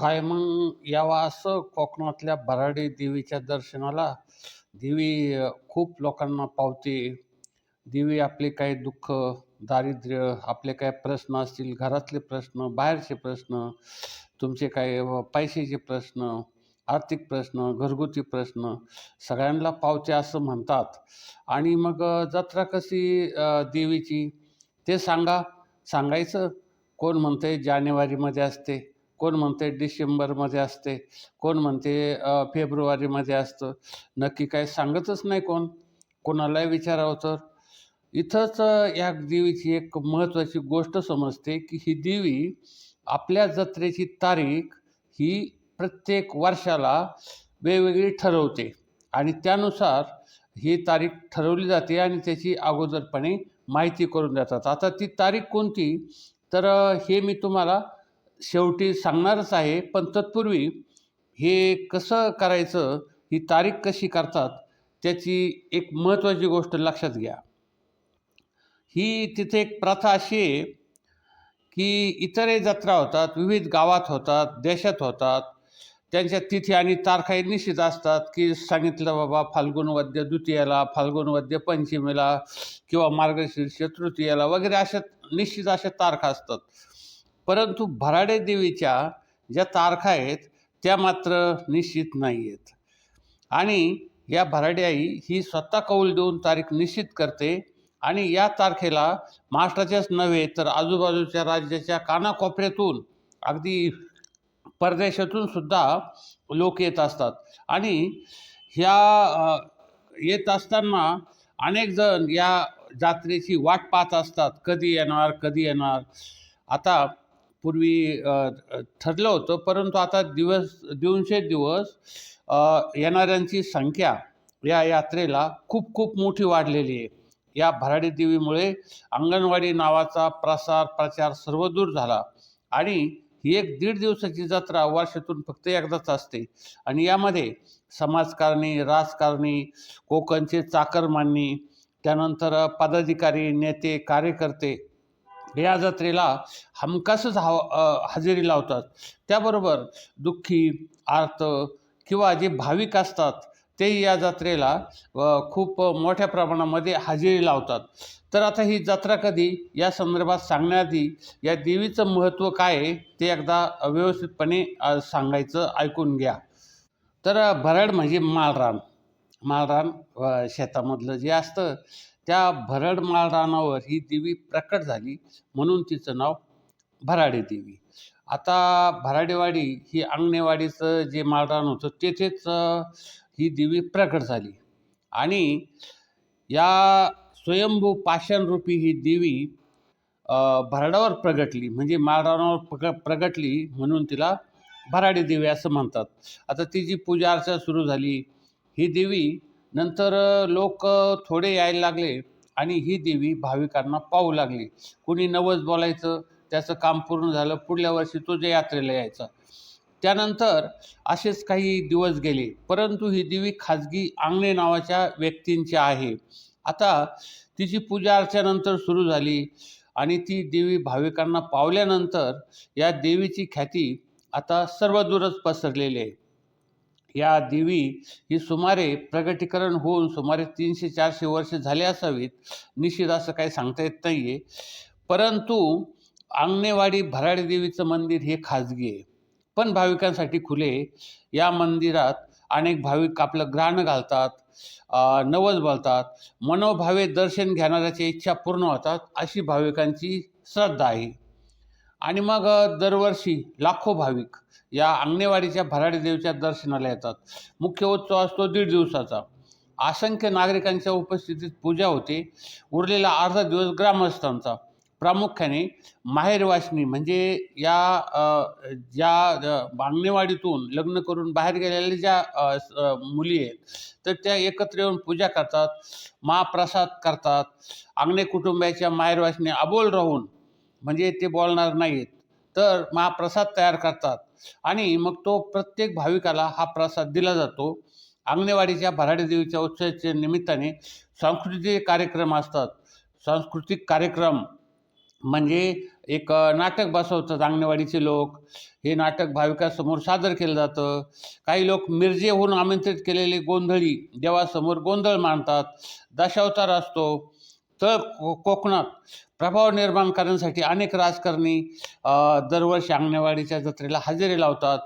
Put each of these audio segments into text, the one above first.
काय मग? यावा असं कोकणातल्या बराडी देवीच्या दर्शनाला. देवी खूप लोकांना पावते. देवी आपले काही दुःख दारिद्र्य आपले काय प्रश्न असतील घरातले प्रश्न बाहेरचे प्रश्न तुमचे काय पैशाचे प्रश्न आर्थिक प्रश्न घरगुती प्रश्न सगळ्यांना पावते असं म्हणतात. आणि मग जत्रा कशी देवीची? ते सांगा. सांगायचं. कोण म्हणते जानेवारीमध्ये असते. कोण म्हणते डिसेंबरमध्ये असते कोण म्हणते फेब्रुवारीमध्ये असतं. नक्की काय सांगतच नाही कोण. कोणालाही विचारावं तर. इथंच या देवीची एक महत्त्वाची गोष्ट समजते की ही देवी आपल्या जत्रेची तारीख ही प्रत्येक वर्षाला वेगवेगळी ठरवते. आणि त्यानुसार ही तारीख ठरवली जाते आणि त्याची अगोदरपणे माहिती करून देतात. आता ती तारीख कोणती? तर हे मी तुम्हाला शेवटी सांगणारच आहे पण तत्पूर्वी हे कसं करायचं ही तारीख कशी करतात त्याची एक महत्त्वाची गोष्ट लक्षात घ्या. ही तिथे एक प्रथा अशी आहे की इतरही जत्रा होतात विविध गावात होतात देशात होतात. त्यांच्या तिथी आणि तारखाही निश्चित असतात की सांगितलं बाबा फाल्गुन वद्य द्वितीयाला फाल्गुन वद्य पंचमीला किंवा मार्गशीर्ष तृतीयाला वगैरे अशा निश्चित अशा तारखा असतात. परंतु भराडे देवीच्या ज्या तारखा आहेत त्या मात्र निश्चित नाही आहेत आणि या भराडे आई ही स्वतः कौल देऊन तारीख निश्चित करते आणि या तारखेला महाराष्ट्राच्याच नव्हे तर आजूबाजूच्या राज्याच्या कानाकोपऱ्यातून अगदी परदेशातून सुद्धा लोक येत असतात. आणि ह्या येत असताना अनेक जण या जात्रेची वाट पाहत असतात. कधी येणार कधी येणार? आता पूर्वी ठरलं होतं. परंतु आता दिवस दोनशे दिवस येणाऱ्यांची संख्या या यात्रेला खूप खूप मोठी वाढलेली आहे. या भराडी देवीमुळे अंगणवाडी नावाचा प्रसार प्रचार सर्वदूर झाला. आणि ही एक दीड दिवसाची जत्रा वर्षातून फक्त एकदाच असते. आणि यामध्ये समाजकारणी राजकारणी कोकणचे चाकरमानी त्यानंतर पदाधिकारी नेते कार्यकर्ते या जत्रेला हमखासच हा हजेरी लावतात. त्याबरोबर दुःखी आर्त किंवा जे भाविक असतात ते या जत्रेला खूप मोठ्या प्रमाणामध्ये हजेरी लावतात. तर आता ही जत्रा कधी? या संदर्भात सांगण्याआधी या देवीचं महत्त्व काय आहे ते एकदा व्यवस्थितपणे सांगायचं ऐकून घ्या. तर अ, भरड म्हणजे माळरान. माळरान शेतामधलं जे असतं त्या भरड माळरानावर ही देवी प्रकट झाली. म्हणून तिचं नाव भराडी देवी. आता भराडेवाडी ही अंगणेवाडीचं जे माळरान होतं तेथेच ही देवी प्रकट झाली. आणि या स्वयंभू पाषाणरूपी ही देवी भराडावर प्रगटली. म्हणजे माळरानावर प्रग प्रगटली म्हणून तिला भराडी देवी असं म्हणतात. आता तिची पूजा अर्चा सुरू झाली ही देवी नंतर लोक थोडे यायला लागले आणि ही देवी भाविकांना पाहू लागली. कुणी नवस बोलायचं त्याचं काम पूर्ण झालं पुढल्या वर्षी तो जे यात्रेला यायचा. त्यानंतर असेच काही दिवस गेले परंतु ही देवी खाजगी आंगणे नावाच्या व्यक्तींची आहे. आता तिची पूजा अर्चेनंतर सुरू झाली आणि ती देवी भाविकांना पावल्यानंतर या देवीची ख्याती आता सर्वदूरच पसरलेली आहे. या देवी ही सुमारे प्रगटीकरण होऊन सुमारे तीनशे चारशे वर्ष झाले असावीत. निश्चित असं काही सांगता येत नाही आहे परंतु आंगणेवाडी भराडी देवीचं मंदिर हे खाजगी आहे. पण भाविकांसाठी खुले आहे. या मंदिरात अनेक भाविक आपलं ग्रहण घालतात नवज नवस बोलतात मनोभावे दर्शन घेणाऱ्याची इच्छा पूर्ण होतात अशी भाविकांची श्रद्धा आहे. आणि मग दरवर्षी लाखो भाविक या अंगणेवाडीच्या भराडी देवीच्या दर्शनाला येतात. मुख्य उत्सव असतो दीड दिवसाचा. असंख्य नागरिकांच्या उपस्थितीत पूजा होते. उरलेला अर्धा दिवस ग्रामस्थांचा. प्रामुख्याने माहेरवासनी म्हणजे या ज्या अंगणेवाडीतून लग्न करून बाहेर गेलेल्या ज्या मुली आहेत तर त्या एकत्र येऊन पूजा करतात महाप्रसाद करतात. अंगणे कुटुंबाच्या माहेरवासनी अबोल राहून म्हणजे ते बोलणार नाहीत तर महाप्रसाद तयार करतात. आणि मग तो प्रत्येक भाविकाला हा प्रसाद दिला जातो. अंगणेवाडीच्या भराडी देवीच्या उत्सवाच्या निमित्ताने सांस्कृतिक कार्यक्रम असतात सांस्कृतिक कार्यक्रम म्हणजे एक नाटक बसवतात अंगणवाडीचे लोक. हे नाटक भाविकासमोर सादर केलं जातं. काही लोक मिरजेहून आमंत्रित केलेले गोंधळी देवासमोर गोंधळ मांडतात. दशावतार असतो. तर को कोकणात प्रभाव निर्माण करण्यासाठी अनेक राजकारणी दरवर्षी अंगणेवाडीच्या जत्रेला हजेरी लावतात.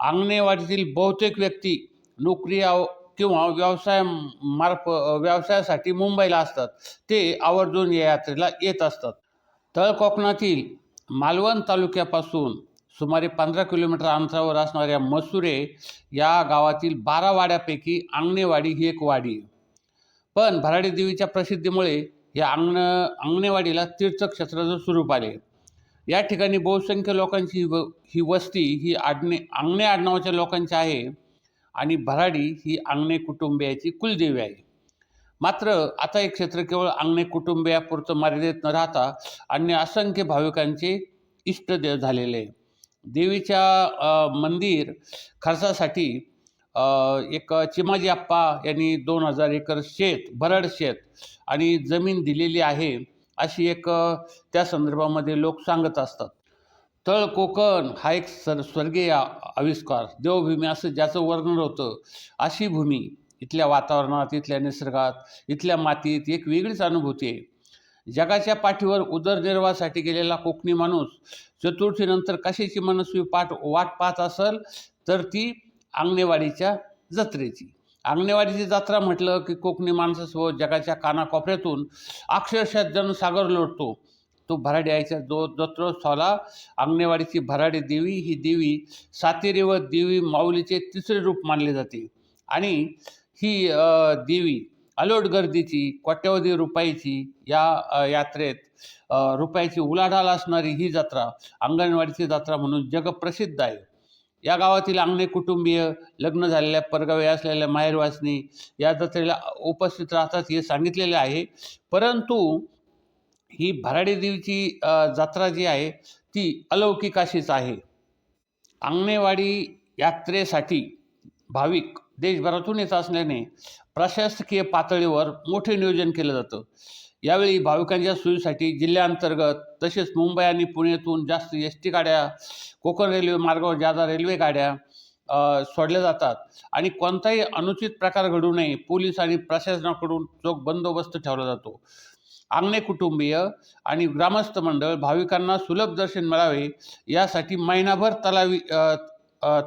अंगणेवाडीतील बहुतेक व्यक्ती नोकरी किंवा व्यवसाय मार्फ व्यवसायासाठी मुंबईला असतात. ते आवर्जून या यात्रेला येत असतात. तळ कोकणातील मालवण तालुक्यापासून सुमारे पंधरा किलोमीटर अंतरावर असणाऱ्या मसुरे या गावातील बारा वाड्यापैकी अंगणेवाडी ही एक वाडी पण भराडी देवीच्या प्रसिद्धीमुळे या अंगण अंगणेवाडीला तीर्थक्षेत्राचं स्वरूप आले या ठिकाणी बहुसंख्य लोकांची व ही वस्ती ही आडणे अंगणे आडनावाच्या लोकांची आहे आणि भराडी ही अंगणे कुटुंबियाची कुलदेवी आहे. मात्र आता हे क्षेत्र केवळ अंगणे कुटुंबियापुरतं मर्यादित न राहता अन्य असंख्य भाविकांचे इष्टदेव झालेले आहे. देवीच्या मंदिर खर्चासाठी एक चिमाजी आप्पा यांनी दोन हजार एकर शेत भरड शेत आणि जमीन दिलेली आहे अशी एक त्या संदर्भामध्ये लोक सांगत असतात. तळ कोकण हा एक सर स्वर्गीय आविष्कार देवभूमी असं ज्याचं वर्णन होतं अशी भूमी इथल्या वातावरणात इथल्या निसर्गात इथल्या मातीत एक वेगळीच अनुभूती आहे. जगाच्या पाठीवर उदरनिर्वाहासाठी गेलेला कोकणी माणूस चतुर्थीनंतर कशाची मनस्वी पाठ वाट पाहत असेल तर ती अंगणेवाडीच्या जत्रेची. अंगणेवाडीची जत्रा म्हटलं की कोकणी माणसासह जगाच्या कानाकोपऱ्यातून अक्षरशः जनसागर लोटतो. तो भराडी आईच्या जो जत्रोत्सवाला अंगणेवाडीची भराडी देवी ही देवी सातेरी व देवी माऊलीचे तिसरे रूप मानले जाते. आणि ही देवी अलोट गर्दीची कोट्यवधी रुपयाची या यात्रेत रुपयाची उलाढाल असणारी ही जत्रा अंगणवाडीची जत्रा म्हणून जगप्रसिद्ध आहे. या गावातील अंगणे कुटुंबीय लग्न झालेल्या परगावे असलेल्या माहेरवासनी या जत्रेला उपस्थित राहतात हे सांगितलेले आहे. परंतु ही भराडी देवीची जत्रा जी आहे ती अलौकिक अशीच आहे. अंगणेवाडी यात्रेसाठी भाविक देशभरातून येत असल्याने प्रशासकीय पातळीवर मोठे नियोजन केलं जातं. यावेळी भाविकांच्या सोयीसाठी जिल्ह्याअंतर्गत तसेच मुंबई आणि पुण्यातून जास्त एस टी गाड्या कोकण रेल्वे मार्गावर ज्यादा रेल्वे गाड्या सोडल्या जातात. आणि कोणताही अनुचित प्रकार घडू नये पोलीस आणि प्रशासनाकडून चोख बंदोबस्त ठेवला जातो. अंगणे कुटुंबीय आणि ग्रामस्थ मंडळ भाविकांना सुलभ दर्शन मिळावे यासाठी महिनाभर तलावी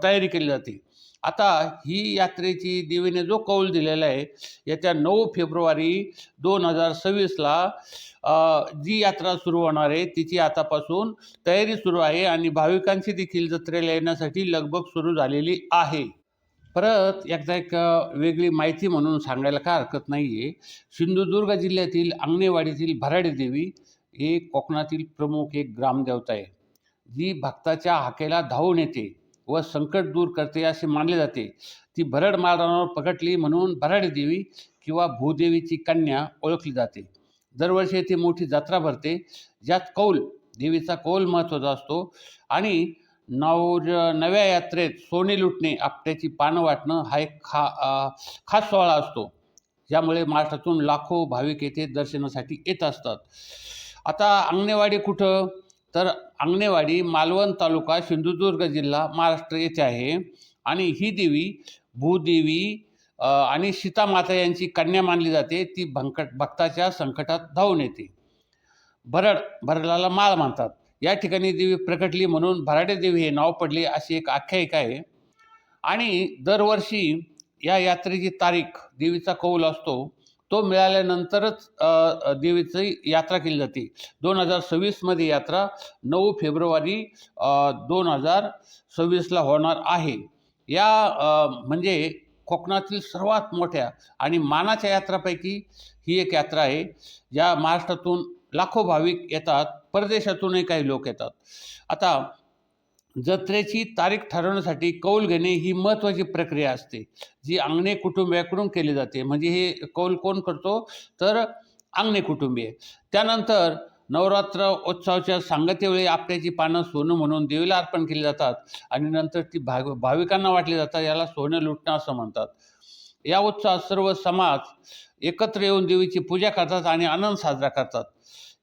तयारी केली जाते. आता ही यात्रेची देवीने जो कौल दिलेला आहे याच्या नऊ फेब्रुवारी दोन हजार सव्वीसला जी यात्रा सुरू होणार आहे तिची आतापासून तयारी सुरू आहे आणि भाविकांची देखील जत्रेला येण्यासाठी लगबग सुरू झालेली आहे. परत एकदा एक वेगळी माहिती म्हणून सांगायला काय हरकत नाही आहे सिंधुदुर्ग जिल्ह्यातील अंगणेवाडीतील भराडी देवी हे कोकणातील प्रमुख एक ग्रामदेवता आहे. जी भक्ताच्या हाकेला धावून येते. व संकट दूर करते असे मानले जाते. ती भरड माळरानावर पकडली म्हणून भराडी देवी किंवा भूदेवीची कन्या ओळखली जाते. दरवर्षी येथे मोठी जत्रा भरते. ज्यात कौल देवीचा कौल महत्त्वाचा असतो आणि नव नव्या यात्रेत सोने लुटणे आपट्याची पानं वाटणं हा एक खा खास सोहळा असतो. ज्यामुळे महाराष्ट्रातून लाखो भाविक येथे दर्शनासाठी येत असतात. आता अंगणेवाडी कुठं? तर अंगणेवाडी मालवण तालुका सिंधुदुर्ग जिल्हा महाराष्ट्र येथे आहे. आणि ही देवी भूदेवी आणि सीतामाता यांची कन्या मानली जाते. ती भंकट भक्ताच्या संकटात धावून येते. भरड भरडाला माळ म्हणतात या ठिकाणी देवी प्रकटली म्हणून भराडे देवी हे नाव पडले अशी एक आख्यायिका आहे. आणि दरवर्षी या यात्रेची तारीख देवीचा कौल असतो. तो मिळाल्यानंतरच देवीची यात्रा केली जाते. दोन हजार सव्वीसमध्ये यात्रा नऊ फेब्रुवारी दोन हजार सव्वीसला होणार आहे. या म्हणजे कोकणातील सर्वात मोठ्या आणि मानाच्या यात्रापैकी ही एक यात्रा आहे. ज्या महाराष्ट्रातून लाखो भाविक येतात परदेशातूनही काही लोक येतात. आता जत्रेची तारीख ठरवण्यासाठी कौल घेणे ही महत्त्वाची प्रक्रिया असते जी अंगणे कुटुंबियाकडून केली जाते. म्हणजे हे कौल कोण करतो? तर अंगणे कुटुंबीय. त्यानंतर नवरात्र उत्सवाच्या सांगतेवेळी आपल्याची पानं सोनं म्हणून देवीला अर्पण केली जातात आणि नंतर ती भाव भाविकांना वाटली जातात याला सोनं लुटणं असं म्हणतात. या उत्सवात सर्व समाज एकत्र येऊन देवीची पूजा करतात आणि आनंद साजरा करतात.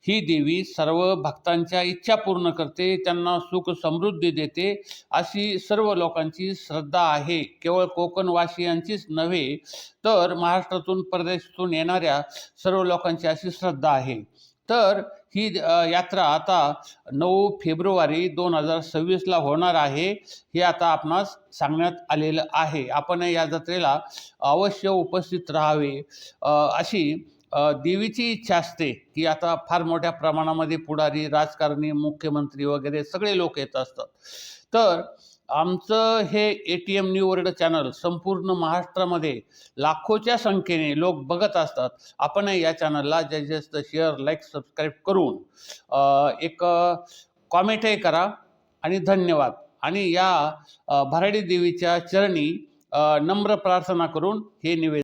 ही देवी सर्व भक्तांच्या इच्छा पूर्ण करते त्यांना सुख समृद्धी देते. अशी सर्व लोकांची श्रद्धा आहे. केवळ कोकणवासियांचीच नव्हे तर महाराष्ट्रातून परदेशातून येणाऱ्या सर्व लोकांची अशी श्रद्धा आहे. तर ही यात्रा आता नऊ फेब्रुवारी दोन हजार सव्वीसला होणार आहे. हे आता आपणास सांगण्यात आलेलं आहे. आपण या जत्रेला अवश्य उपस्थित राहावे अशी देवीची इच्छा असते की आता फार मोठ्या प्रमाणामध्ये पुढारी राजकारणी मुख्यमंत्री वगैरे सगळे लोक येत असतात. तर आमचं हे A T M new world channel संपूर्ण महाराष्ट्रामध्ये लाखोच्या संख्येने लोक बघत असतात. आपण या चॅनलला जास्तीत जास्त शेअर लाईक सबस्क्राईब करून एक कॉमेंटही करा आणि धन्यवाद. आणि या भराडी देवीच्या चरणी नम्र प्रार्थना करून हे निवेदन